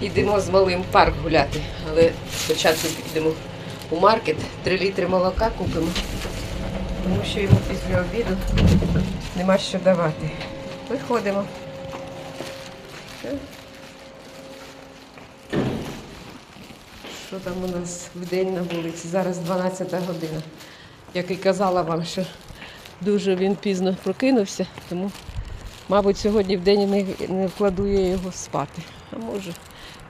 Йдемо з малим в парк гуляти, але спочатку підемо у маркет, 3 літри молока купимо, тому що йому після обіду нема що давати. Виходимо. Що там у нас в день на вулиці? Зараз 12 година. Як і казала вам, що дуже він пізно прокинувся, тому, мабуть, сьогодні в день не, не вкладу я його спати. А може,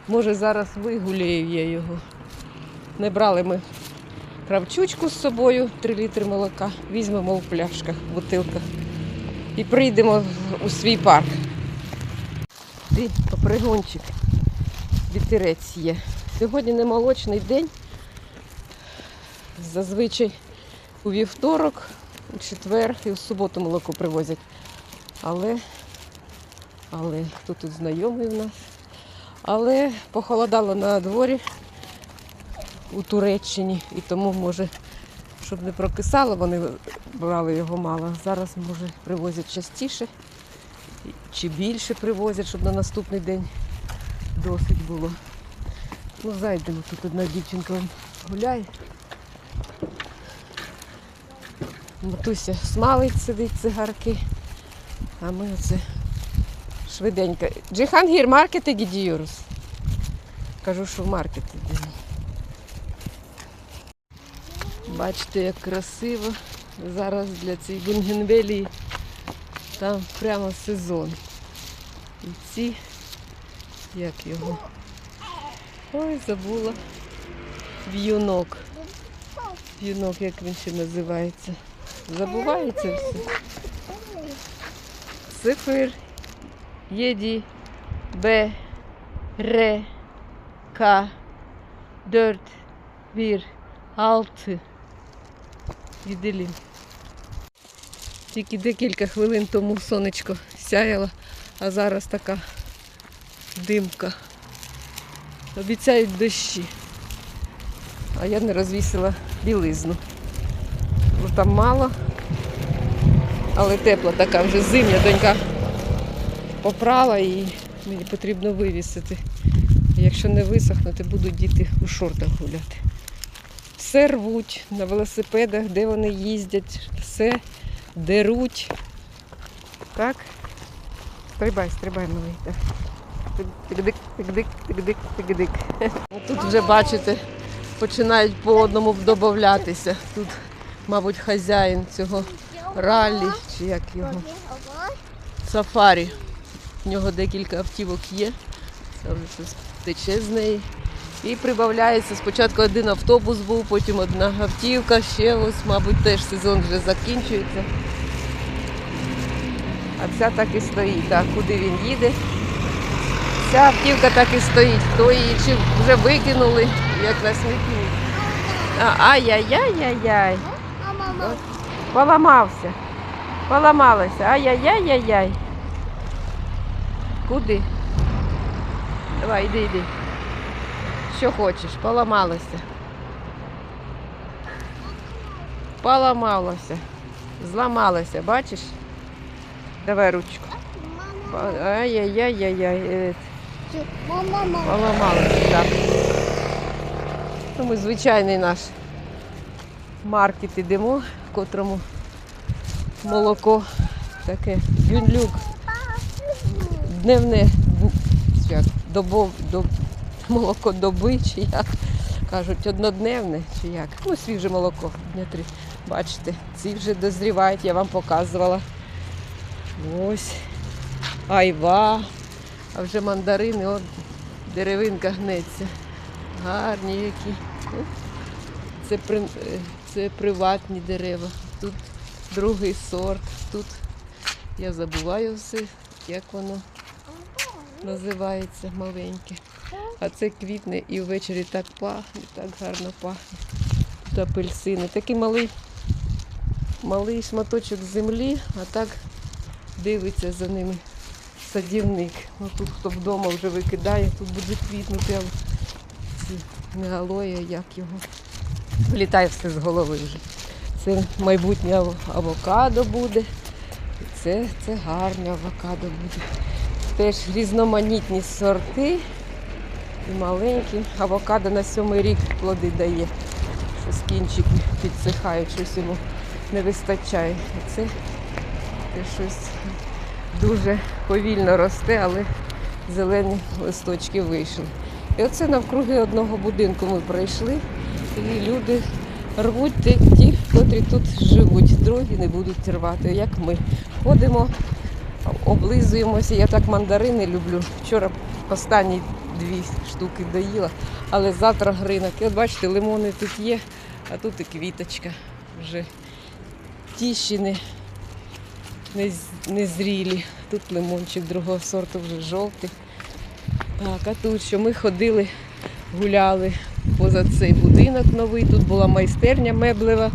може зараз вигуляю я його. Не брали ми кравчучку з собою, 3 літри молока, візьмемо в пляшках, бутилках і прийдемо у свій парк. Ти попригончик, вітерець є. Сьогодні не молочний день. Зазвичай у вівторок, у четвер і в суботу молоко привозять. Але, але хто тут знайомий в нас? Але похолодало на дворі у Туреччині і тому може, щоб не прокисало, вони брали його мало. Зараз може привозять частіше чи більше привозять, щоб на наступний день досить було. Ну, зайдемо, тут одна дівчинка гуляє. Матуся смалить, сидить цигарки. А ми оце швиденько. Джихангір, маркети гідіюрус. Кажу, що в маркет. Бачите, як красиво. Зараз для цієї Бунгенвелії там прямо сезон. І ці, як його? Ой, забула. В'юнок. В'юнок, як він ще називається. Забувається все. Цифр. Єді. Б. Р. К. Дörт. Bir. Altı. Віделін. Тільки декілька хвилин тому сонечко сяяло, а зараз така димка. Обіцяють дощі. А я не розвісила білизну. Бо там мало, але тепла така вже зимня донька попрала і мені потрібно вивісити. Якщо не висохнути, будуть діти у шортах гуляти. Все рвуть на велосипедах, де вони їздять, все деруть. Так? Стрибай, стрибай, малий. Так. Тик-дик, тик-дик, тик-дик, тик-дик. Тут вже бачите, починають по одному додатися. Тут, мабуть, хазяїн цього раллі, чи як його, сафарі. В нього декілька автівок є. Це вже щось тече з неї. І прибавляється. Спочатку один автобус був, потім одна автівка, ще ось, мабуть, теж сезон вже закінчується. А ця так і стоїть. Так, куди він їде? Ця автівка так і стоїть. Хто її чи вже викинули, як на смітник. Ай-яй-яй-яй-яй. Поламався. Поламалося. Ай-яй-яй-яй-яй. Куди? Давай, іди, іди. Що хочеш, поламалося. Поламалося. Зламалося, бачиш? Давай ручку. Ай-яй-яй-яй-яй. Поламалося, так. Ну, ми звичайний наш маркет ідемо, котрому молоко таке бюнлюк. Дневне як, добов, доб, молоко доби, чи як кажуть, однодневне, чи як. Ну, свіже молоко, дня три. Бачите, ці вже дозрівають, я вам показувала. Ось. Айва. А вже мандарини, от деревинка гнеться. Гарні які. Це, е, це приватні дерева. Тут другий сорт. Тут я забуваю все, як воно називається маленьке. А це квітне і ввечері так пахне, так гарно пахне. Тут апельсини. Такий малий, малий шматочок землі, а так дивиться за ними садівник. Ну, тут хто вдома вже викидає, тут буде квітнути, але ці як його. Вилітає все з голови вже. Це майбутнє авокадо буде. Це, це гарне авокадо буде. Теж різноманітні сорти. і маленькі. Авокадо на сьомий рік плоди дає. Щось кінчики підсихають, щось йому не вистачає. І це щось дуже повільно росте, але зелені листочки вийшли. І оце навкруги одного будинку ми пройшли, і люди рвуть ті, котрі тут живуть, другі не будуть рвати, як ми. Ходимо, облизуємося. Я так мандарини люблю. Вчора останні дві штуки доїла, але завтра ринок. І от бачите, лимони тут є, а тут і квіточка вже ті ще не, не, з- не зрілі. Тут лимончик другого сорту вже жовтий. Так, а тут що ми ходили, гуляли поза цей будинок новий. Тут була майстерня меблева.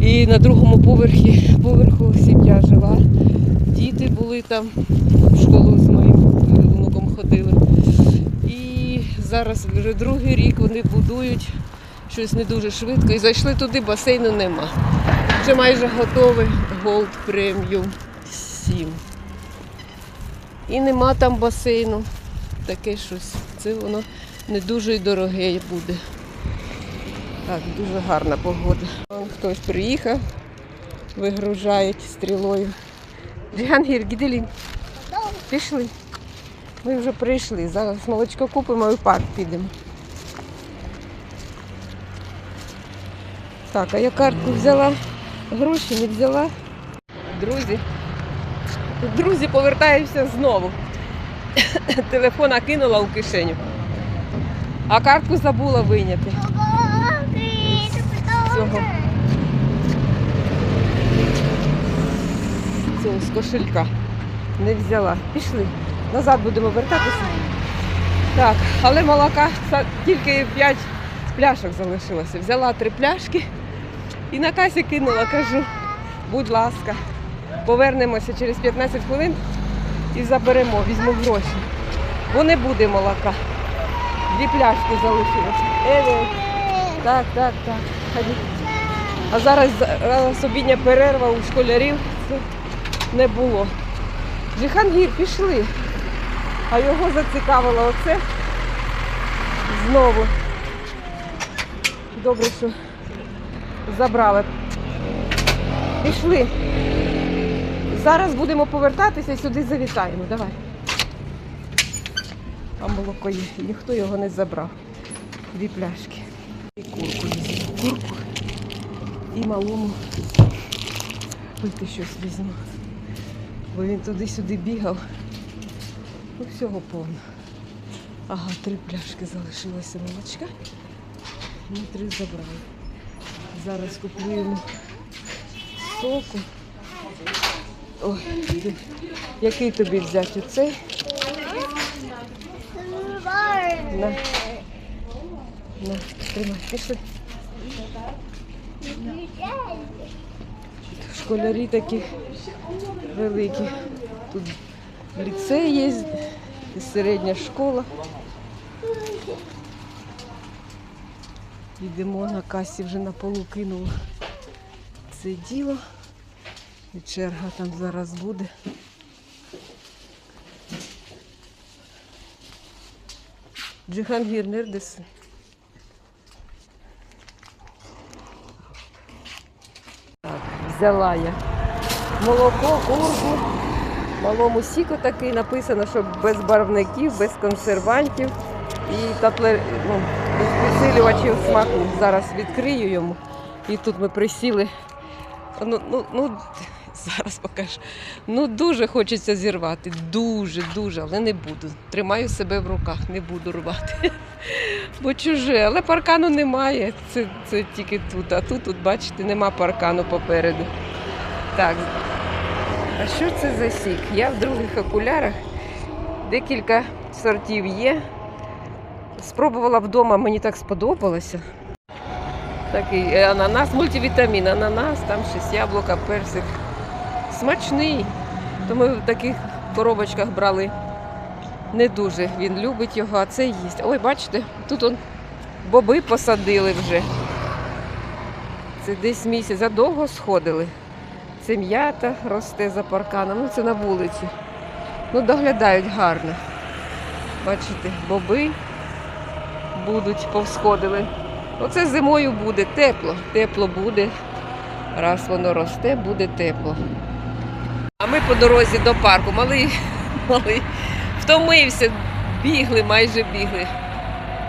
І на другому поверхі поверху сім'я жила. Діти були там, в школу з моїм внуком ходили. І зараз вже другий рік вони будують щось не дуже швидко. І зайшли туди, басейну нема. Вже майже готовий Gold Premium 7. І нема там басейну. Таке щось. Це воно не дуже й дороге буде. Так, дуже гарна погода. Хтось приїхав, вигружають стрілою. Джигангір, гіделін. Пішли. Ми вже прийшли. Зараз молочко купимо і в парк підемо. Так, а я картку взяла, гроші не взяла. Друзі. Друзі, повертаюся знову. Телефона кинула у кишеню. А картку забула вийняти. Цього. Цього з кошелька. Не взяла. Пішли. Назад будемо вертатися. Так, але молока тільки 5 пляшок залишилося. Взяла три пляшки і на касі кинула, кажу, будь ласка, повернемося через 15 хвилин і заберемо, візьму гроші. Бо не буде молока. Дві пляшки залишилося. Еве. Так, так, так. Ходіть. А зараз, зараз перерва у школярів не було. Джихангір, пішли. А його зацікавило оце знову. Добре, що забрали. Пішли. Зараз будемо повертатися і сюди завітаємо. Давай. Там молоко є. Ніхто його не забрав. Дві пляшки. І курку візьму. Курку. І малому пити щось візьму. Бо він туди-сюди бігав. Ну, всього повно. Ага, три пляшки залишилося молочка. Ми три забрали. Зараз купуємо соку. Ой, який тобі взяти? Оцей? На. На, тримай, пішли. Школярі такі великі. Тут ліцей є, і середня школа. Йдемо на касі, вже на полу кинула це діло. І черга там зараз буде. Джихангір Нердес. Так, взяла я молоко, курку. Малому сіку такий написано, що без барвників, без консервантів і татле, ну, підсилювачів смаку. Зараз відкрию йому. І тут ми присіли. Ну, ну, ну, зараз покажу. Ну, дуже хочеться зірвати. Дуже, дуже, але не буду. Тримаю себе в руках, не буду рвати. Бо чуже, але паркану немає. Це, це тільки тут. А тут, тут, бачите, нема паркану попереду. Так, а що це за сік? Я в других окулярах. Декілька сортів є. Спробувала вдома, мені так сподобалося. Такий ананас, мультивітамін, ананас, там щось яблука, персик. Смачний. То ми в таких коробочках брали. Не дуже він любить його, а це їсть. Ой, бачите, тут он боби посадили вже. Це десь місяць, а довго сходили. Це м'ята росте за парканом, ну це на вулиці. Ну, доглядають гарно. Бачите, боби будуть, повсходили. Оце зимою буде тепло, тепло буде. Раз воно росте, буде тепло. А ми по дорозі до парку. Малий, малий втомився, бігли, майже бігли.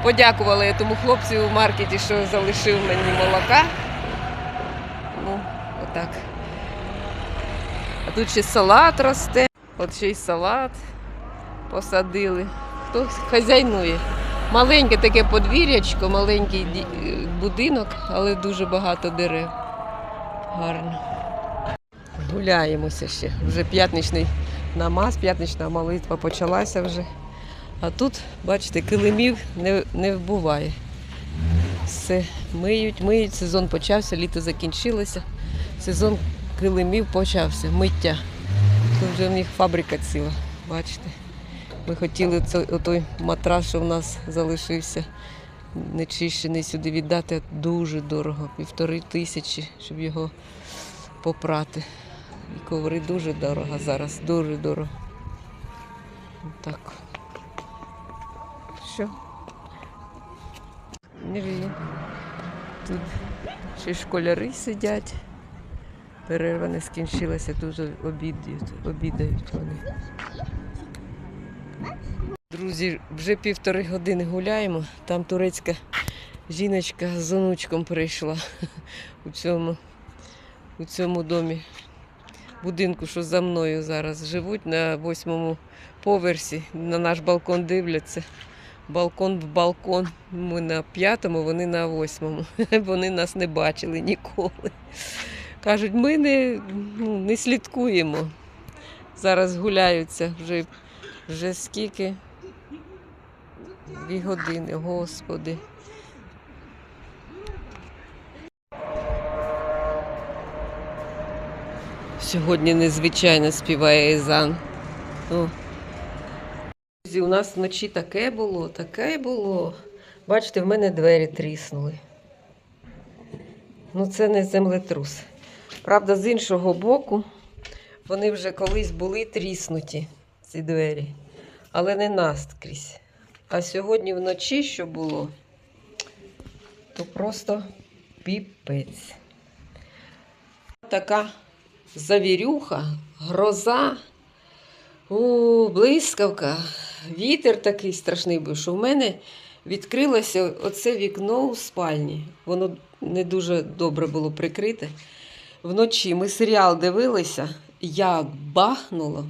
Подякували тому хлопцю у маркеті, що залишив мені молока. Ну, отак. А тут ще салат росте. От ще й салат посадили. Хтось хазяйнує. Маленьке таке подвір'ячко, маленький е, будинок, але дуже багато дерев. Гарно. Гуляємося ще. Вже п'ятничний намаз, п'ятнична молитва почалася вже. А тут, бачите, килимів не, не вбуває. Все миють, миють, сезон почався, літо закінчилося. Сезон килимів почався, миття. Тут вже в них фабрика ціла, бачите. Ми хотіли отой матрас, що в нас залишився, нечищений сюди віддати дуже дорого, півтори тисячі, щоб його попрати. І коври дуже дорого зараз, дуже дорого. Так. Що? Тут ще школяри сидять. Перерва не скінчилася, дуже обідають, обідають вони. Друзі, вже півтори години гуляємо. Там турецька жіночка з онучком прийшла у цьому, у цьому домі. Будинку, що за мною зараз живуть на восьмому поверсі. На наш балкон дивляться. Балкон в балкон. Ми на п'ятому, вони на восьмому. Вони нас не бачили ніколи. Кажуть, ми не, ну, не слідкуємо. Зараз гуляються вже, вже скільки? Дві години, господи. Сьогодні незвичайно співає Езан. О. У нас вночі таке було, таке було. Бачите, в мене двері тріснули. Ну, це не землетрус. Правда, з іншого боку, вони вже колись були тріснуті, ці двері, але не наскрізь. А сьогодні вночі, що було, то просто піпець. Така завірюха, гроза, о, блискавка, вітер такий страшний був, що в мене відкрилося оце вікно у спальні. Воно не дуже добре було прикрите. Вночі ми серіал дивилися, як бахнуло.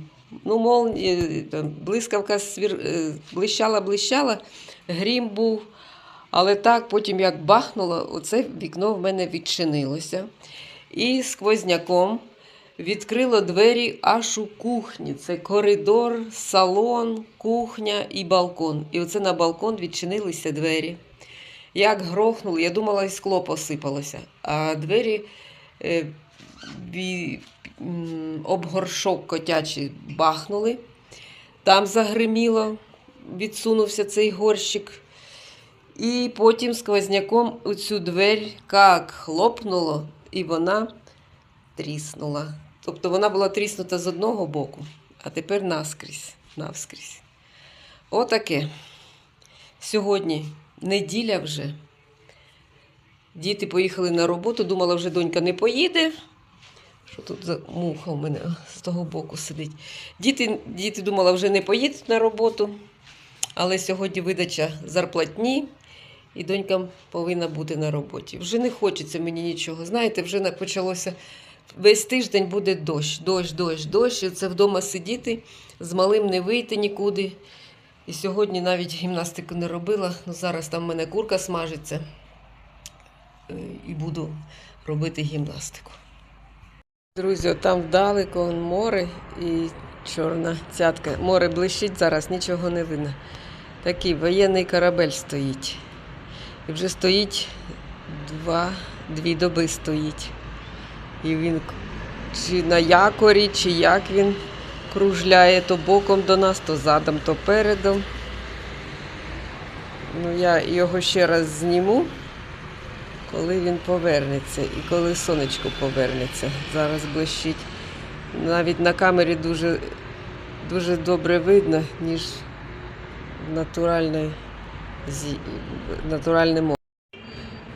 Ну, мол, е, блискавка свір... е, блищала, блищала, грім був. Але так, потім як бахнуло, оце вікно в мене відчинилося. І сквозняком відкрило двері аж у кухні. Це коридор, салон, кухня і балкон. І оце на балкон відчинилися двері. Як грохнули, я думала, і скло посипалося. А двері е, бі, об горшок котячий бахнули. Там загриміло, відсунувся цей горщик. І потім сквозняком у цю двері як хлопнуло, і вона тріснула. Тобто вона була тріснута з одного боку, а тепер наскрізь, навскрізь. Отаке. Сьогодні неділя вже. Діти поїхали на роботу, думала, вже донька не поїде. Що тут за муха у мене з того боку сидить. Діти, діти думала, вже не поїдуть на роботу, але сьогодні видача зарплатні, і донька повинна бути на роботі. Вже не хочеться мені нічого. Знаєте, вже почалося весь тиждень буде дощ, дощ, дощ, дощ. І це вдома сидіти, з малим не вийти нікуди. І сьогодні навіть гімнастику не робила. Ну, зараз там в мене курка смажиться. Е, І буду робити гімнастику. Друзі, там вдалеко море і чорна цятка. Море блищить зараз, нічого не видно. Такий воєнний корабель стоїть. І вже стоїть два, дві доби стоїть. І він чи на якорі, чи як він кружляє то боком до нас, то задом, то передом. Ну, я його ще раз зніму, коли він повернеться і коли сонечко повернеться. Зараз блищить. Навіть на камері дуже, дуже добре видно, ніж натуральної, зі... натуральне море.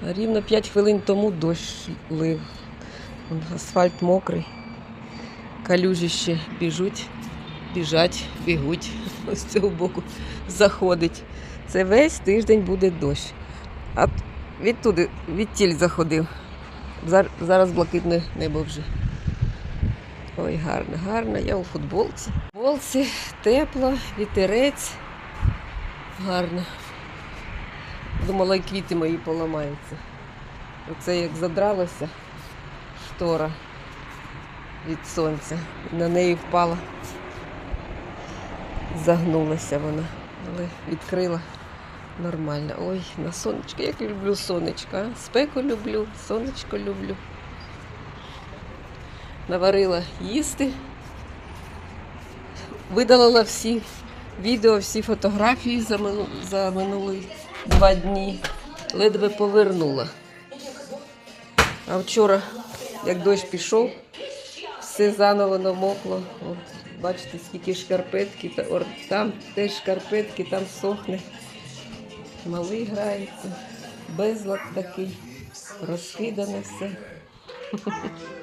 Рівно 5 хвилин тому дощ лив. Вон Асфальт мокрий. Калюжі ще біжуть, біжать, бігуть. Ось цього боку заходить. Це весь тиждень буде дощ. А відтуди, відтіль заходив. Зараз блакитне небо вже. Ой, гарно, гарно. Я у футболці. В футболці тепло, вітерець. Гарно. Думала, і квіти мої поламаються. Оце як задралося штора від сонця. На неї впала. Загнулася вона, але відкрила нормально. Ой, на сонечко. Як люблю сонечко. а? Спеку люблю, сонечко люблю. Наварила їсти. Видалила всі відео, всі фотографії за, мину, за минулі два дні. Ледве повернула. А вчора, як дощ пішов, все заново намокло. От, бачите, скільки шкарпетки, та, ор, там теж шкарпетки, там сохне. Малий грається, безлад такий, розкидане все.